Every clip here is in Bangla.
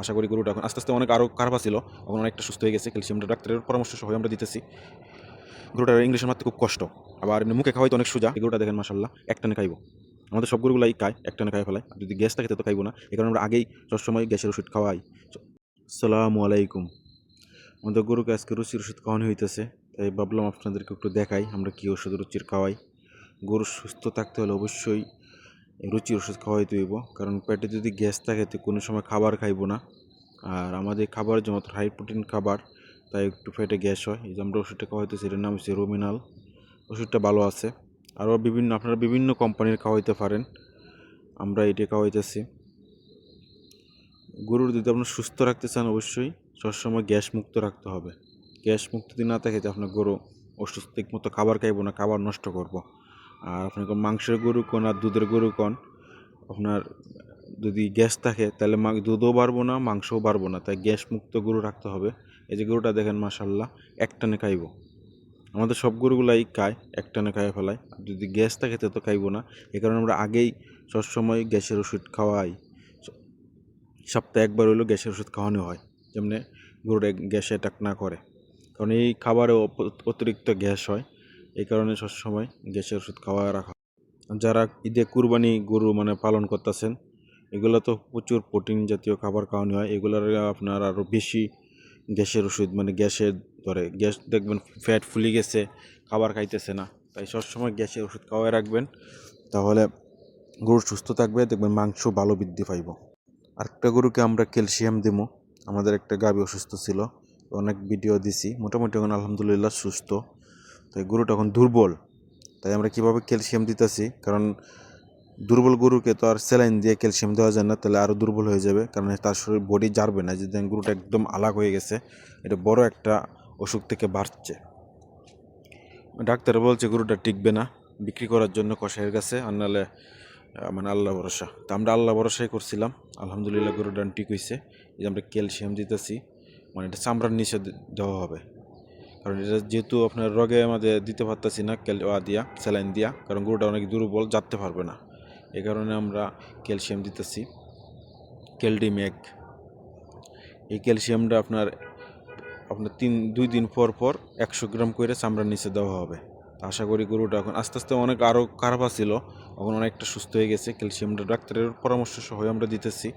আশা করি গরুটা এখন আস্তে আস্তে অনেক আরও খারাপ ছিল এখন অনেকটা সুস্থ হয়ে গেছে ক্যালসিয়ামটা ডাক্তারের পরামর্শ সহ আমরা দিতেছি। গরুটার ইংলিশের মারতে খুব কষ্ট। আবার এমনি মুখে খাওয়াই তো অনেক সোজা। গরুটা দেখেন মাসাল্লাহ একটানে খাইব। আমাদের সব গরুগুলাই খায় একটানে খাই ফেলায়। যদি গ্যাস থাকে তো খাইবো না। এই কারণে আমরা আগেই সবসময় গ্যাসের ওষুধ খাওয়াই। সালামু আলাইকুম। আমাদের গরুকে আজকে রুচির ওষুধ খাওয়ানো হইতেছে। তাই ভাবলাম আপনাদেরকে একটু দেখাই, আমরা কী ওষুধ রুচির খাওয়াই। গরু সুস্থ থাকতে হলে অবশ্যই রুচির ওষুধ খাওয়াইতে হইব। কারণ পেটে যদি গ্যাস থাকে তো কোনো সময় খাবার খাইবো না। আর আমাদের খাবার যেমন হাই প্রোটিন খাবার, তাই একটু পেটে গ্যাস হয়। এই যে আমরা ওষুধটা খাওয়াইতেছি সেটার নাম হচ্ছে রোমিনাল ওষুধটা ভালো আছে। আরও বিভিন্ন, আপনারা বিভিন্ন কোম্পানির খাওয়াইতে পারেন। আমরা এটা খাওয়াইতেছি। গরুর যদি আপনার সুস্থ রাখতে চান অবশ্যই, সবসময় গ্যাস মুক্ত রাখতে হবে। গ্যাস মুক্ত যদি না থাকে, তো আপনার গরু অসুস্থ ঠিক মতো খাবার খাইবো না, খাবার নষ্ট করব। আর আপনার মাংসের গরু কোন আর দুধের গরু কোন, আপনার যদি গ্যাস থাকে তাহলে দুধও বাড়বো না, মাংসও বাড়বো না, তাই গ্যাস মুক্ত গরু রাখতে হবে। এই যে গরুটা দেখেন মাসাল্লাহ একটানে খাইবো। আমাদের সব গরুগুলাই খায় একটানে খাইয়ে ফেলায়। আর যদি গ্যাস থাকে তো খাইবো না। এ কারণে আমরা আগেই সবসময় গ্যাসের ওষুধ খাওয়াই। সপ্তাহে একবার হলেও গ্যাসের ওষুধ খাওয়ানো হয়, যেমনি গরুটা গ্যাসে অ্যাটাক না করে। কারণ এই খাবারে অতিরিক্ত গ্যাস হয়। এই কারণে সবসময় গ্যাসের ওষুধ খাওয়া রাখা যারা ঈদে কুরবানি গরু মানে পালন করতেছেন, এগুলো তো প্রচুর প্রোটিন জাতীয় খাবার খাওয়ানো হয়। এগুলোর আপনার আরও বেশি গ্যাসের ওষুধ মানে গ্যাসের ধরে, গ্যাস দেখবেন ফ্যাট ফুলে গেছে, খাবার খাইতেছে না। তাই সবসময় গ্যাসের ওষুধ খাওয়াই রাখবেন, তাহলে গরু সুস্থ থাকবে, দেখবেন মাংস ভালো বৃদ্ধি পাইব। আরেকটা গরুকে আমরা ক্যালসিয়াম দিমু আমাদের একটা গাভী অসুস্থ ছিল, অনেক ভিডিও দিছি। মোটামুটি এখন আলহামদুলিল্লাহ সুস্থ। তাই গরুটা এখন দুর্বল। তাই আমরা কীভাবে ক্যালসিয়াম দিতেছি? কারণ দুর্বল গরুকে তো আর স্যালাইন দিয়ে ক্যালসিয়াম দেওয়া যায় না, তাহলে আরও দুর্বল হয়ে যাবে। কারণ তার শরীর বডি জারবে না যে দেখেন গরুটা একদম আলাগ হয়ে গেছে, এটা বড় একটা অসুখ থেকে বাড়ছে ডাক্তার বলছে, গরুটা টিকবে না, বিক্রি করার জন্য কষাইয়ের কাছে, আর নাহলে মানে আল্লাহ ভরসা। তো আমরা আল্লাহ ভরসাই করছিলাম। আলহামদুলিল্লাহ গরুটা ঠিক এই যে আমরা ক্যালসিয়াম দিতেছি মানে এটা চামড়ার নিচে দেওয়া হবে। কারণ এটা যেহেতু আপনার রগে আমাদের দিতে পারতেছি না ক্যালওয়া দিয়া, স্যালাইন দিয়া, কারণ গরুটা অনেক দুর্বল যাতে পারবে না। এ কারণে আমরা ক্যালসিয়াম দিতেছি ক্যালডিমেক এই ক্যালসিয়ামটা আপনার আপনার তিন, দুই দিন পর পর একশো গ্রাম করে চামড়ার নিচে দেওয়া হবে। আশা করি গরুটা এখন আস্তে আস্তে অনেক আরও খারাপ ছিল এখন অনেকটা সুস্থ হয়ে গেছে। ক্যালসিয়ামটা ডাক্তারের পরামর্শ সহ আমরা দিতেছি।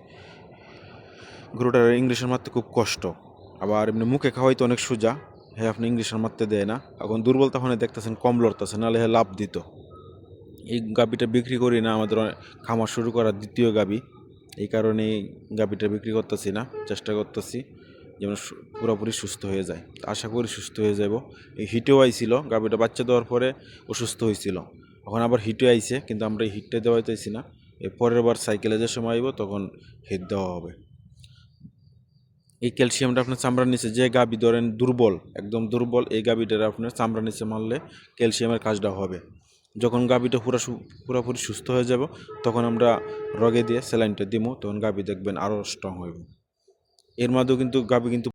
গরুটার ইংলিশের মারতে খুব কষ্ট, আবার এমনি মুখে খাওয়াই তো অনেক সোজা হ্যাঁ আপনি ইংলিশের মারতে দেয় না। এখন দুর্বল তখন দেখতেছেন, কম লড়তেছে নাহলে হ্যাঁ লাভ দিত। এই গাবিটা বিক্রি করি না, আমাদের খামার শুরু করার দ্বিতীয় গাবি এই কারণে এই গাবিটা বিক্রি করতেছি না, চেষ্টা করতেছি সু- পুরোপুরি সুস্থ হয়ে যায়। আশা করি সুস্থ হয়ে যাব। এই হিটেও আইছিল গাবিটা বাচ্চা দেওয়ার পরে অসুস্থ হয়েছিল এখন আবার হিটে আইছে, কিন্তু আমরা এই হিটটা দেওয়া দেওয়াইতেছি না। এর পরের বার সাইকেলে যে সময় আইব, তখন হিট দেওয়া হবে। এই ক্যালসিয়ামটা আপনার চামড়ার নিচে যে গাবি ধরেন দুর্বল, একদম দুর্বল, এই গাবিটার আপনার চামড়ার নিচে মারলে ক্যালসিয়ামের কাজটা হবে। যখন গাবিটা পুরো পুরোপুরি সুস্থ হয়ে যাব, তখন আমরা রগে দিয়ে স্যালাইনটা দিব তখন গাবি দেখবেন আরও স্ট্রং হইব। এর মাধ্যমে কিন্তু গাবি কিন্তু